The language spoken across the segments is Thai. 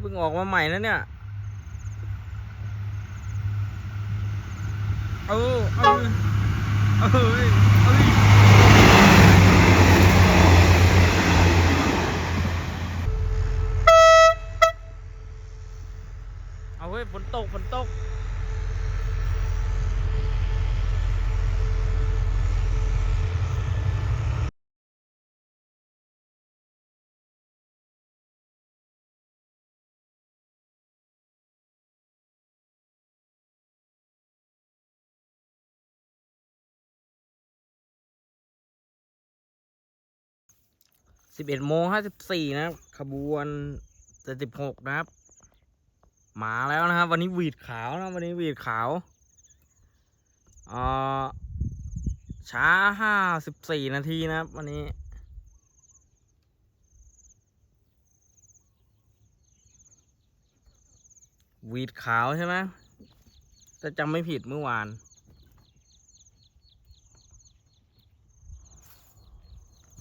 เพิ่งออกมาใหม่นะเนี่ยเออเออเออเอ้ยเอ้ยเอาเว้ยฝนตกฝนตก สิบเอ็ดโมงห้าสิบสี่นะครับ ขบวนเจ็ดสิบหกนะครับ มาแล้วนะครับ วันนี้วีดขาวนะวันนี้วีดขาวเอ่อช้าห้าสิบสี่นาทีนะครับ วันนี้วีดขาวใช่ไหมถ้าจำไม่ผิดเมื่อวาน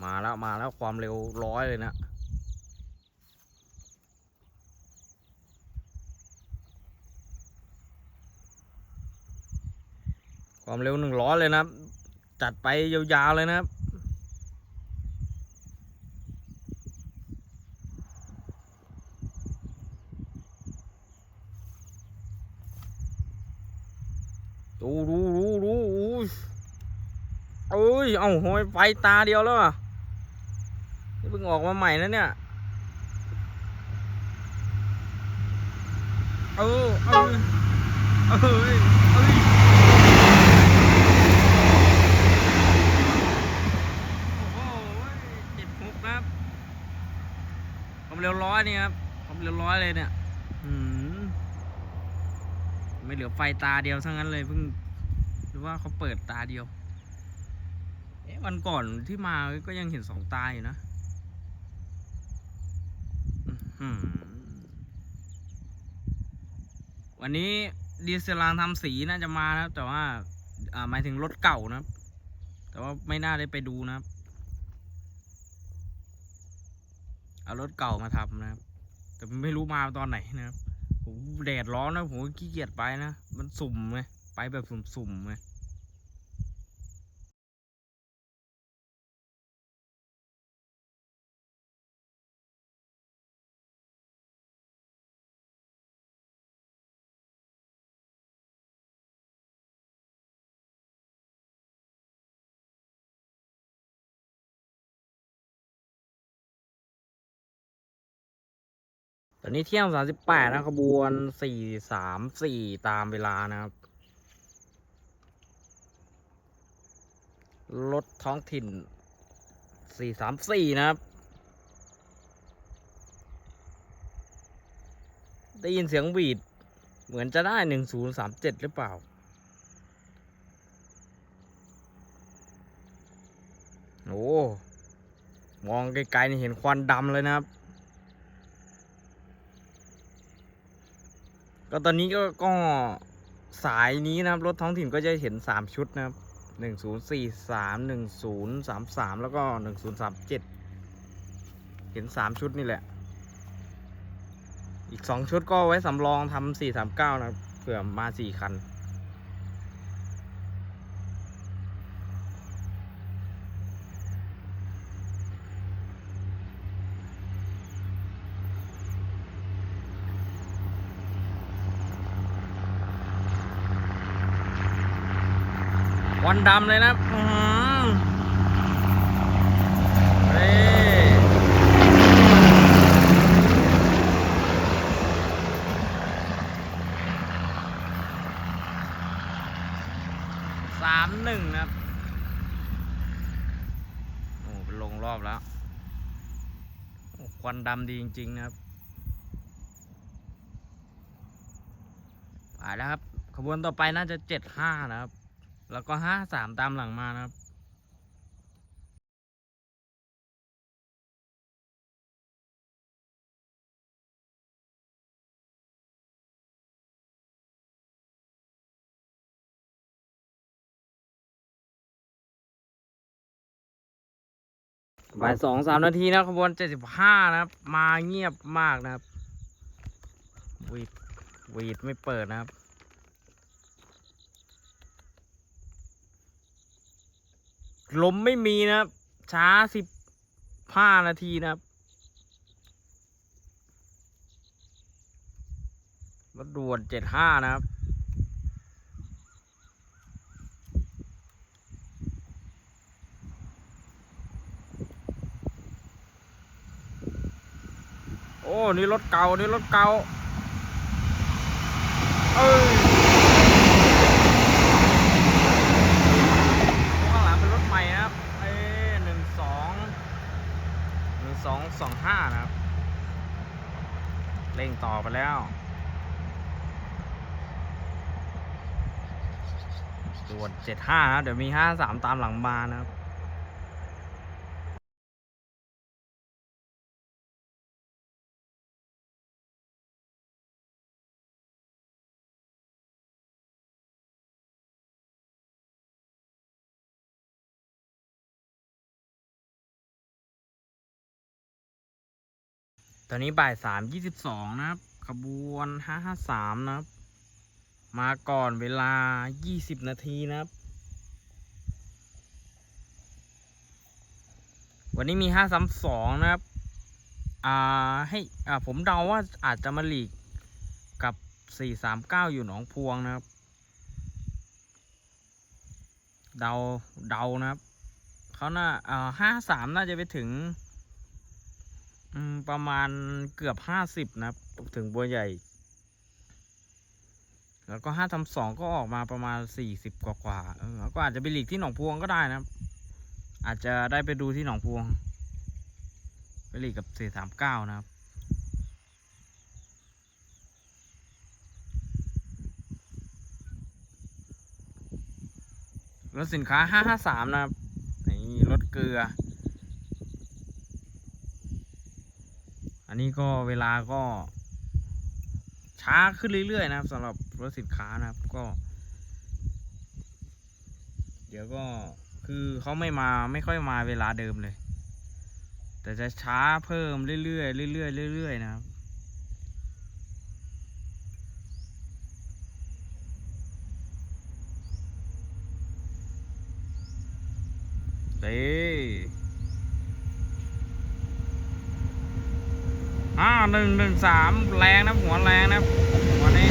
มาแล้วมาแล้วความเร็วร้อยเลยนะ ความเร็วหนึ่งร้อยเลยนะ จัดไปยาวๆเลยนะครับดูดูดูดูอุ้ยเอ้ย เอาหอยไฟตาเดียวแล้วอะ เพิ่งออกมาใหม่นะเนี่ย เออเออเออเอ้ยเอ้ยโอ้โหเจ็ดหกนะครับความเร็วร้อยนี่ครับความเร็วร้อยเลยเนี่ยอืมไม่เหลือไฟตาเดียวทั้งนั้นเลยเพิ่งหรือว่าเขาเปิดตาเดียว เอ๊ะวันก่อนที่มาก็ยังเห็นสองตาอยู่นะอื้อหือ วันนี้ดีเซลางทำสีน่าจะมานะครับแต่ว่าหมายถึงรถเก่านะครับ แต่ว่าไม่น่าได้ไปดูนะครับ เอารถเก่ามาทำนะครับ แต่ไม่รู้มาตอนไหนนะครับผมแดดร้อนนะผมขี้เกียจไปนะ มันสุ่มไงไปแบบสุ่มๆไง อนนี้เที่ยงสามสิบแปดนะขบวนสี่สามสี่ตามเวลานะครับ รถท้องถิ่นสี่สามสี่นะครับ ได้ยินเสียงหวีด เหมือนจะได้หนึ่งศูนย์สามเจ็ดหรือเปล่าโอ้มองไกลๆนี่เห็นควันดำเลยนะครับ ก็ตอนนี้ก็ก็สายนี้นะครับ รถท้องถิ่นก็จะเห็นสามชุดนะครับหนึ่งศูนย์สี่สามหนึ่งศูนย์สามสามแล้วก็หนึ่งศูนย์สามเจ็ดเห็นสามชุดนี่แหละ อีกสองชุดก็ไว้สำรองทำสี่สามเก้านะครับ เผื่อมาสี่คัน วันดำเลยนะอื้อหือเฮ้สามหนึ่งนะครับ โอ้เป็นลงรอบแล้วควันดำดีจริง ๆ นะครับไปแล้วครับ ขบวนต่อไปน่าจะเจ็ดห้านะครับ แล้วก็ห้าสามตามหลังมานะครับบ่ายสองสามนาทีนะขบวนเจ็ดสิบห้านะครับ มาเงียบมากนะครับวีดวีดไม่เปิดนะครับ ลมไม่มีนะครับ ช้าสิบห้านาทีนะครับรถด่วนเจ็ดห้านะครับโอ้ นี่รถเก่า นี่รถเก่า เอ้ย ข้างหลังเป็นรถใหม่นะครับ เอ้หนึ่งสองหนึ่งสองสองห้านะครับ เร่ง ต่อไปแล้วด่วนเจ็ดห้านะ เดี๋ยวมีห้าสามตามหลังมานะครับ ตอนนี้บ่ายสามยี่สิบสองนะครับ ขบวนห้าห้าสามนะครับ มาก่อนเวลายี่สิบนาทีนะครับ วันนี้มีห้าสามสองนะครับ อ่าให้อ่าผมเดาว่าอาจจะมาหลีกกับสี่สามเก้าอยู่หนองพวงนะครับ เดาเดานะครับเขาน่าอ่าห้าสามน่าจะไปถึง ประมาณเกือบห้าสิบนะครับ ถึงบัวใหญ่ แล้วก็ห้าทำสองก็ออกมาประมาณสี่สิบกว่ากว่าๆเออก็อาจจะไปหลีกที่หนองพวงก็ได้นะครับ อาจจะได้ไปดูที่หนองพวง ไปหลีกกับสี่สามเก้านะครับรถสินค้าห้าห้าสามนะครับ นี่รถเกลือ นี้ก็เวลาก็ ช้าขึ้นเรื่อยๆนะครับสำหรับรถสินค้านะครับก็ เดี๋ยวก็คือเขาไม่มาไม่ค่อยมาเวลาเดิมเลย แต่จะช้าเพิ่มเรื่อยๆเรื่อยๆเรื่อยๆนะครับเด้อ่า หนึ่งหนึ่งสามแรงนะหัวแรงนะหัวนี้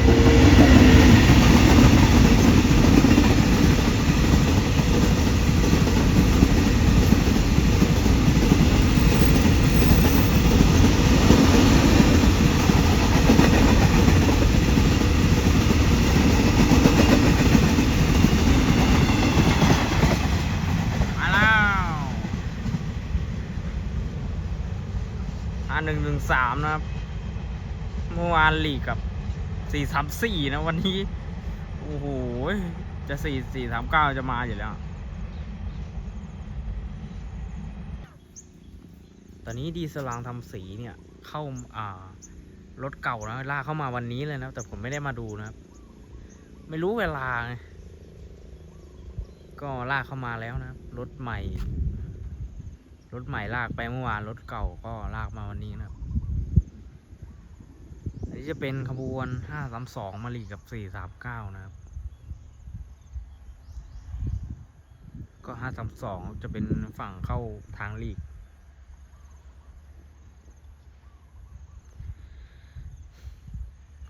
มาแล้วอ่าหนึ่งหนึ่ง สามนะครับ เมื่อวานหลีกกับสี่สามสี่นะวันนี้ โอ้โห จะสี่สี่สามเก้าจะมาอยู่แล้ว ตอนนี้ดีสลางทำสีเนี่ย เข้าอ่ารถเก่านะลากเข้ามาวันนี้เลยนะแต่ผมไม่ได้มาดูนะครับ ไม่รู้เวลา ก็ลากเข้ามาแล้วนะครับรถใหม่รถใหม่ลากไปเมื่อวานรถเก่าก็ลากมาวันนี้นะครับ อันนี้จะเป็นขบวนห้าสามาลีกับสี่สามเก้านะครับ ก็ห้าสามสองจะเป็นฝั่งเข้าทางลีก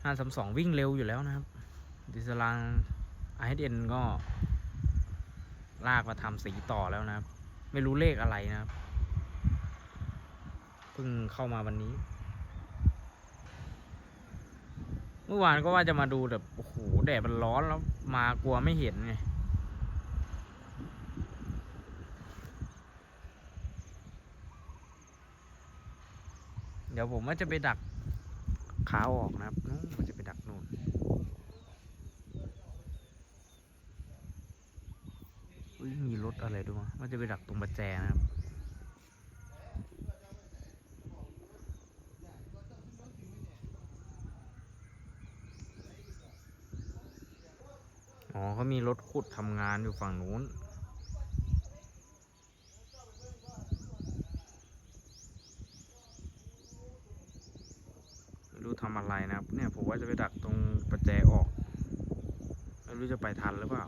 ห้าสามสองวิ่งเร็วอยู่แล้วนะครับ ดิสลางไอเอ็นก็ ลากมาทำสีต่อแล้วนะครับ ไม่รู้เลขอะไรนะครับ เพิ่งเข้ามาวันนี้ เมื่อวานก็ว่าจะมาดูแต่โอ้โหแดดมันร้อนแล้วมากลัวไม่เห็นไงเดี๋ยวผมว่าจะไปดักขาออกนะครับนู้นผมจะไปดักนู่นมีรถอะไรด้วยวะมันจะไปดักตรงประแจนะครับ อ๋อเขามีรถ ขุดทำงานอยู่ฝั่งนู้น ไม่รู้ทำอะไรนะครับ เนี่ยผมว่าจะไปดักตรงประแจออก ไม่รู้จะไปทันหรือเปล่า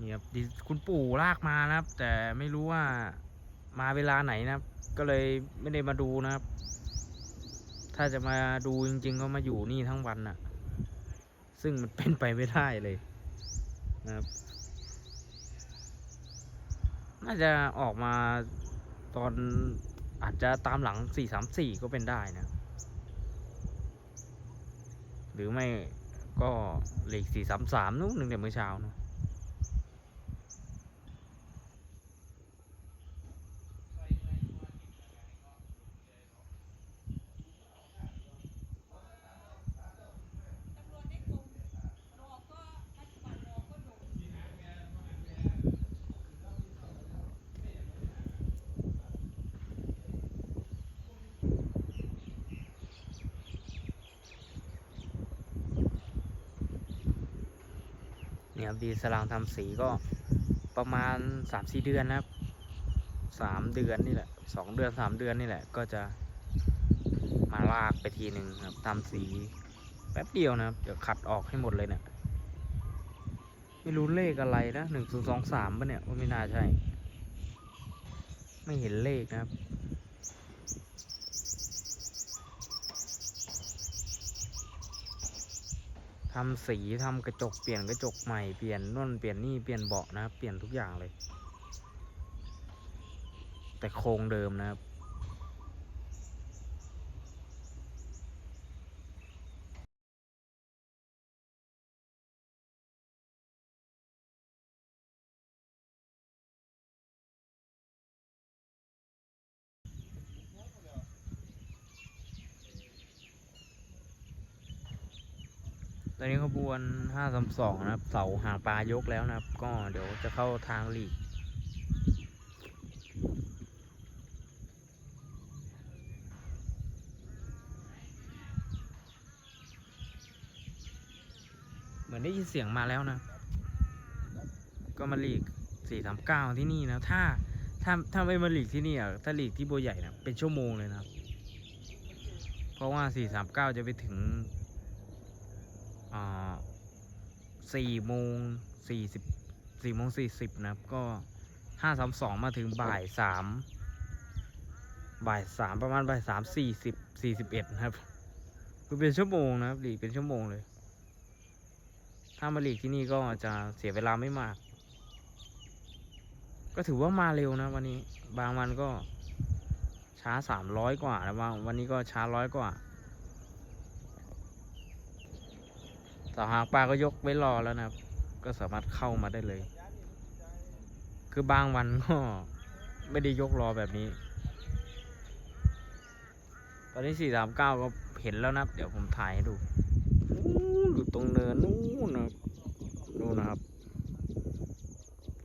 นี่ครับคุณปู่ลากมานะครับ แต่ไม่รู้ว่ามาเวลาไหนนะครับ ก็เลยไม่ได้มาดูนะครับ ถ้าจะมาดูจริง ๆ ก็มาอยู่นี่ทั้งวันน่ะ ซึ่งมันเป็นไปไม่ได้เลยนะครับ น่าจะออกมาตอนอาจจะตามหลัง 434 ก็เป็นได้นะ หรือไม่ก็เลข433 นู้นหนึ่งแต่เมื่อเช้านะ ครับดีสลางทำสีก็ประมาณสามสี่เดือนนะครับสามเดือนนี่แหละสองเดือนสามเดือนนี่แหละ ก็จะมาลากไปทีหนึ่งครับทำสีแป๊บเดียวนะครับ เดี๋ยวขัดออกให้หมดเลยเนี่ยไม่รู้เลขอะไรนะหนึ่งศูนย์สองสามป่ะเนี่ยว่าไม่น่าใช่ ไม่เห็นเลขนะครับ ทำสีทำกระจกเปลี่ยนกระจกใหม่เปลี่ยนนู่นเปลี่ยนนี่เปลี่ยนเบาะนะครับเปลี่ยนทุกอย่างเลย แต่โครงเดิมนะครับ ตอนนี้ขบวน532นะครับ เสาหางปลายกแล้วนะครับ ก็เดี๋ยวจะเข้าทางหลีกเหมือนได้ยินเสียงมาแล้วนะ ก็มาหลีก439ที่นี่นะ ถ้าถ้าถ้าไม่มาหลีกที่นี่อะ ถ้าหลีกที่โบวใหญ่นะเป็นชั่วโมงเลยนะ เพราะว่า439จะไปถึง สี่โมงสี่สิบสี่โมงสี่สิบนะครับ ก็ห้าสามสองมาถึงบ่ายสามบ่ายสามประมาณบ่ายสามสี่สิบสี่สิบเอ็ดนะครับคือเป็นชั่วโมงนะครับหลีกเป็นชั่วโมงเลย ถ้ามาหลีกที่นี่ก็จะเสียเวลาไม่มาก ก็ถือว่ามาเร็วนะวันนี้ บางวันก็ช้าสามร้อยกว่าแล้วบางวันนี้ก็ช้าร้อยกว่า สาวหางปลาก็ยกไว้รอแล้วนะครับ ก็สามารถเข้ามาได้เลย คือบางวันก็ไม่ได้ยกรอแบบนี้ ตอนนี้439ก็เห็นแล้วนะเดี๋ยวผมถ่ายให้ดูอยู่ตรงเนินนู่นนะนู่นนะครับ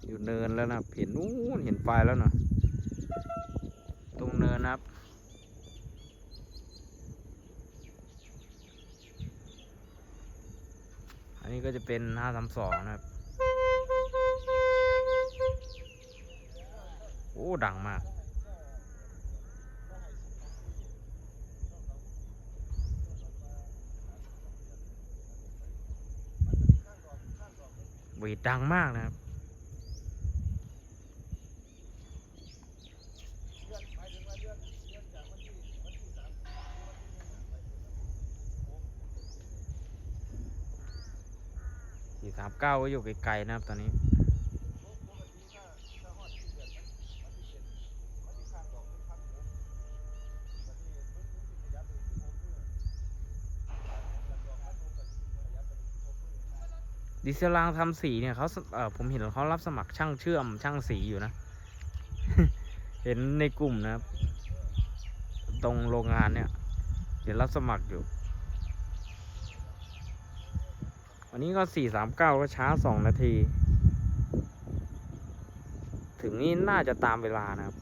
อยู่เนินแล้วนะเห็นนู่นเห็นไฟแล้วนะตรงเนินนะครับ นนี้ก็จะเป็น532นะครับ โอ้ ดังมากวีดดังมากนะครับ สี่สามเก้าก็อยู่ไกลๆนะครับตอนนี้ดิเซลรางทำสีเนี่ยเขาเออผมเห็นเขารับสมัครช่างเชื่อมช่างสีอยู่นะ เห็นในกลุ่มนะครับ ตรงโรงงานเนี่ยเห็นรับสมัครอยู่ วันนี้ก็สี่สามเก้าก็ช้าสองนาที ถึงนี้น่าจะตามเวลานะครับ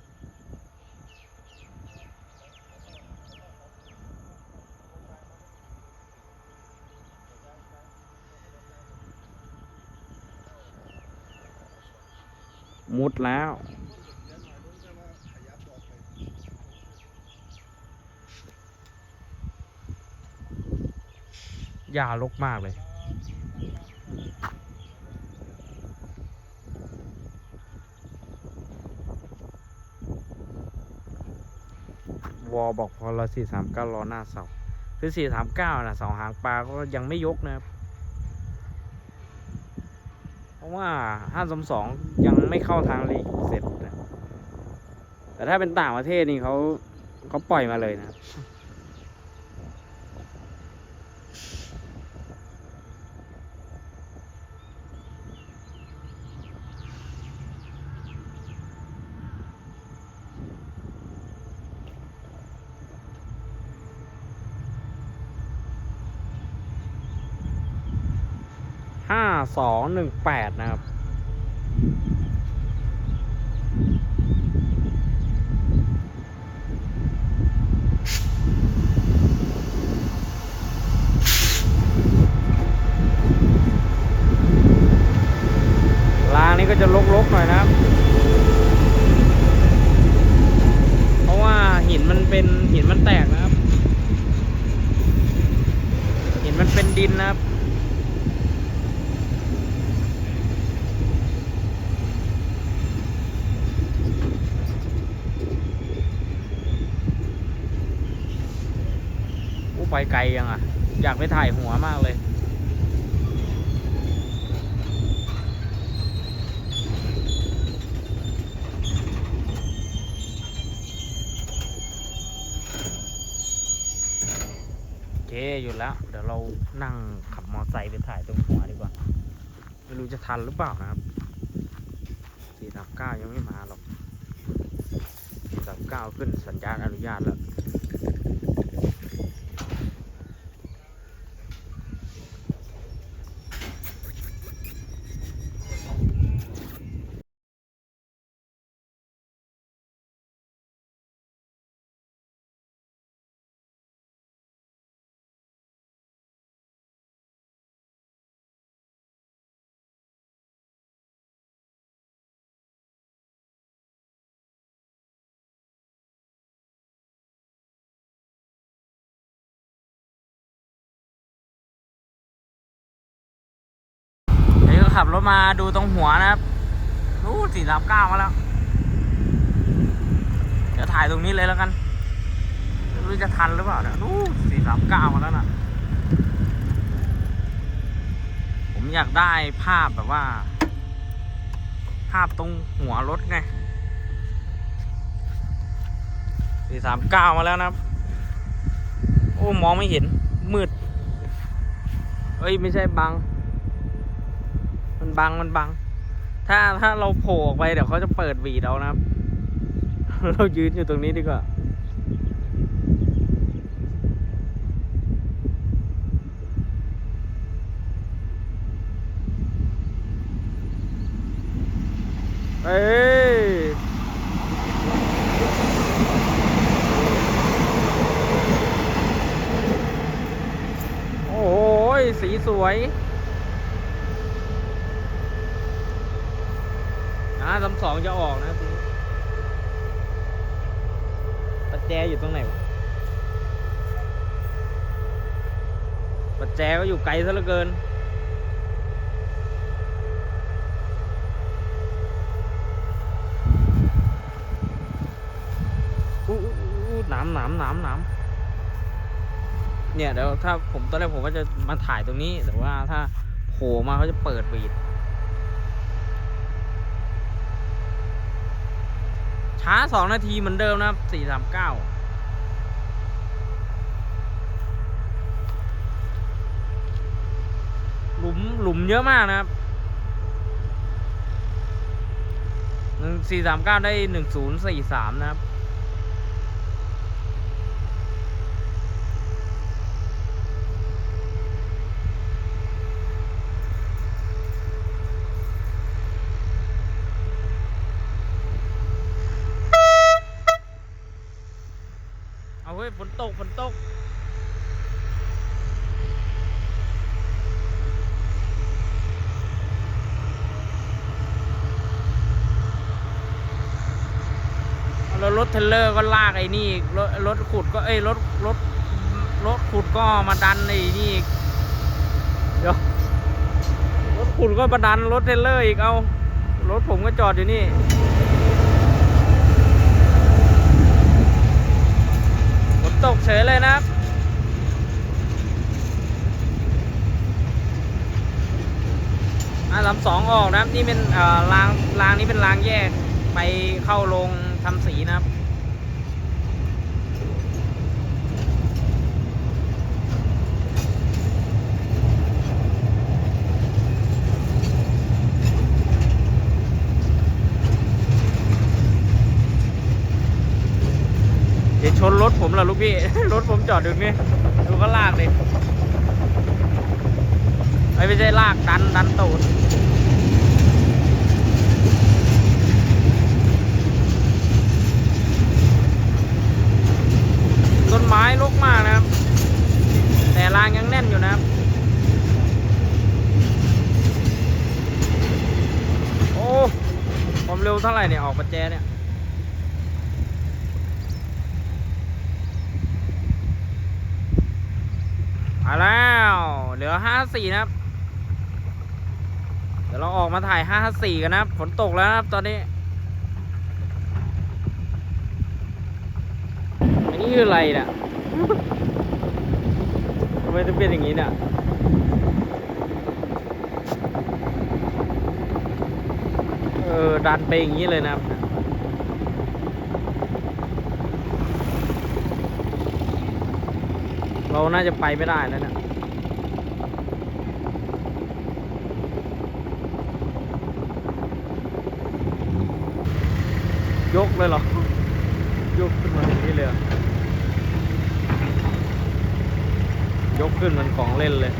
มุดแล้วยาลกมากเลย บอกพอเราสี่สามเก้ารอหน้าเสาคือสี่สามเก้านะเสาหางปลาก็ยังไม่ยกนะครับ เพราะว่าห้าสมสองยังไม่เข้าทางลีกเสร็จนะแต่ถ้าเป็นต่างประเทศนี่เขาเขาปล่อยมาเลยนะครับ ห้าสองหนึ่งแปดนะครับ รางนี้ก็จะลกๆหน่อยนะครับ เพราะว่าหินมันเป็นหินมันแตกนะครับ หินมันเป็นดินนะครับ อู้ ไปไกลยังอะ อยากไปถ่ายหัวมากเลย โอเคหยุดแล้ว เดี๋ยวเรานั่งขับมอไซค์ไปถ่ายตรงหัวดีกว่า ไม่รู้จะทันหรือเปล่านะครับสี่สามเก้ายังไม่มาหรอกสี่สามเก้าขึ้นสัญญาณอนุญาตแล้ว ขับรถมาดูตรงหัวนะครับนู้สี่สามเก้ามาแล้วเดี๋ยวถ่ายตรงนี้เลยแล้วกันไม่รู้จะทันหรือเปล่าเนี่ยนู้สี่สามเก้ามาแล้วนะผมอยากได้ภาพแบบว่า ภาพตรงหัวรถไงสี่สามเก้ามาแล้วนะครับ โอ้ มองไม่เห็นมืด เอ้ย ไม่ใช่บัง มันบังมันบัง ถ้าถ้าเราโผล่ออกไปเดี๋ยวเขาจะเปิดวีดเอานะครับ เรายืนอยู่ตรงนี้ดีกว่าเอ้ยโอ้ยสีสวย อ่าสามสองจะออกนะทีปัจแจอยู่ตรงไหนวะปัจแจก็อยู่ไกลซะเหลือเกินอู้อู้อู้หนามหนามหนามหนามเนี่ยเดี๋ยวถ้าผมตอนแรกผมก็จะมาถ่ายตรงนี้ แต่ว่าถ้าโผล่มาเขาจะเปิดบีด ช้าสองนาทีเหมือนเดิมนะครับสี่สามเก้าหลุมหลุมเยอะมากนะครับหนึ่งสี่สามเก้าได้หนึ่งศูนย์สี่สามนะครับ เอาเฮ้ย ฝนตกฝนตกแล้วรถเทรลเลอร์ก็ลากไอ้นี่รถรถขุดก็เอ้ยรถรถรถขุดก็มาดันไอ้นี่อีกเดี๋ยวรถคุณก็ประดันรถเทรลเลอร์อีกเอารถผมก็จอดอยู่นี่ ฝน ตกเฉยเลยนะครับ อ่าลำสองออกนะครับ นี่เป็นอ่อรางรางนี้เป็นรางแยกไปเข้าลงทำสีนะครับ ชนรถผมล่ะลูกพี่ รถผมจอดอยู่นี่ ดูก็ลากเลยไอ้ไม่ใช่ลากดัน ดันตูดต้นไม้รกมากนะครับ แต่รางยังแน่นอยู่นะครับ โอ้ ความเร็วเท่าไหร่เนี่ย ออกประแจเนี่ย มาแล้ว เหลือห้าสี่นะครับ เดี๋ยวเราออกมาถ่ายห้าสี่กันนะครับ ฝนตกแล้วนะครับตอนนี้ อันนี้คืออะไรเนี่ยทำไมถึงเป็นอย่างนี้เนี่ยเออดันไปอย่างนี้เลยนะครับ เราน่าจะไปไม่ได้แล้วเนี่ยยกเลยเหรอ ยกขึ้นมาอย่างนี้เลยยกขึ้นเหมันของเล่นเลย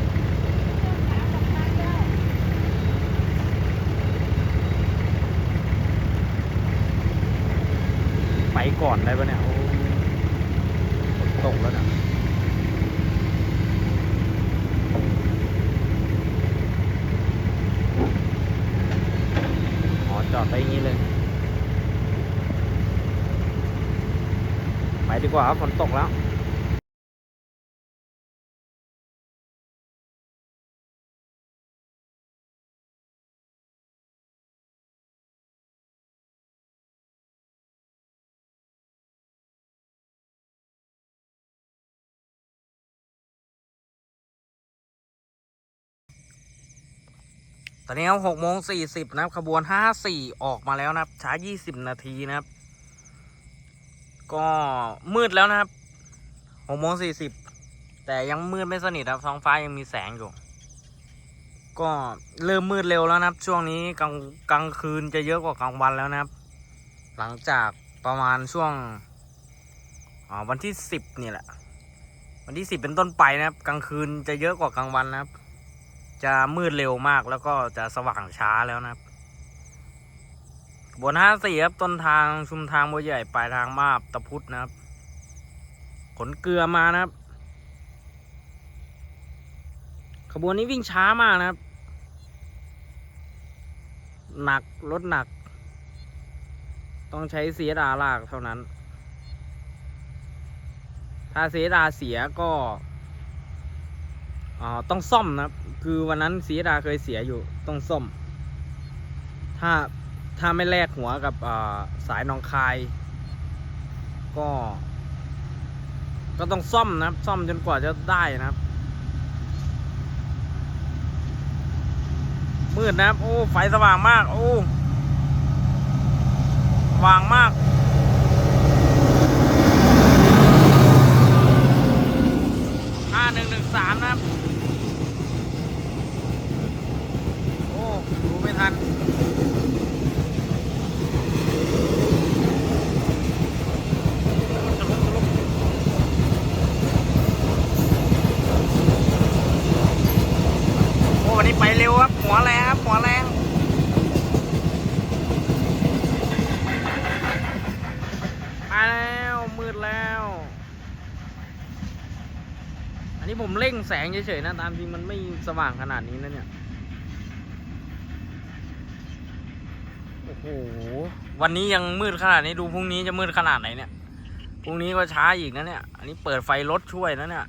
ไปก่อนได้ปะเนี่ยโอ้ตกแล้วนะ จอดไปอย่างนี้เลย ไปดีกว่าครับฝนตกแล้ว อนนี้ครับหกโมงสี่สิบนะครับขบวนห้าสี่ออกมาแล้วนะครับช้ายี่สิบนาทีนะครับ ก็มืดแล้วนะครับหกโมงสี่สิบแต่ยังมืดไม่สนิทครับท้องฟ้ายังมีแสงอยู่ ก็เริ่มมืดเร็วแล้วนะครับ ช่วงนี้กลางกลางคืนจะเยอะกว่ากลางวันแล้วนะครับ หลังจากประมาณช่วงวันที่สิบนี่แหละ วันที่สิบเป็นต้นไปนะครับ กลางคืนจะเยอะกว่ากลางวันนะครับ จะมืดเร็วมากแล้วก็จะสว่างช้าแล้วนะครับบนห้าสี่ครับต้นทางชุมทางบัวใหญ่ปลายทางมาบตะพุธนะครับ ขนเกลือมานะครับ ขบวนนี้วิ่งช้ามากนะครับ หนักรถหนัก ต้องใช้เสียดาลากเท่านั้น ถ้าเสียดาเสียก็ ต้องซ่อมนะครับ คือวันนั้นเสีดาเคยเสียอยู่ต้องซ่อม ถ้าถ้าไม่แลกหัวกับสายนองคาย ก็ ก็ต้องซ่อมนะครับ ซ่อมจนกว่าจะได้นะครับ มืดนะครับ โอ้ ไฟสว่างมาก โอ้สว่างมาก หนึ่งหนึ่งสามนะครับ โอ้ ดูไม่ทัน จะลุกจะลุกโอ้วันนี้ไปเร็วครับ หัวแรงครับ หัวแรง มาแล้ว มืดแล้ว อันนี้ผมเร่ง แสงเฉยๆนะตามจริงมันไม่สว่างขนาดนี้นะเนี่ย โอ้โห วันนี้ยังมืดขนาดนี้ดูพรุ่งนี้จะมืดขนาดไหนเนี่ย พรุ่งนี้ก็ช้าอีกนะเนี่ย อันนี้เปิดไฟรถช่วยนะเนี่ย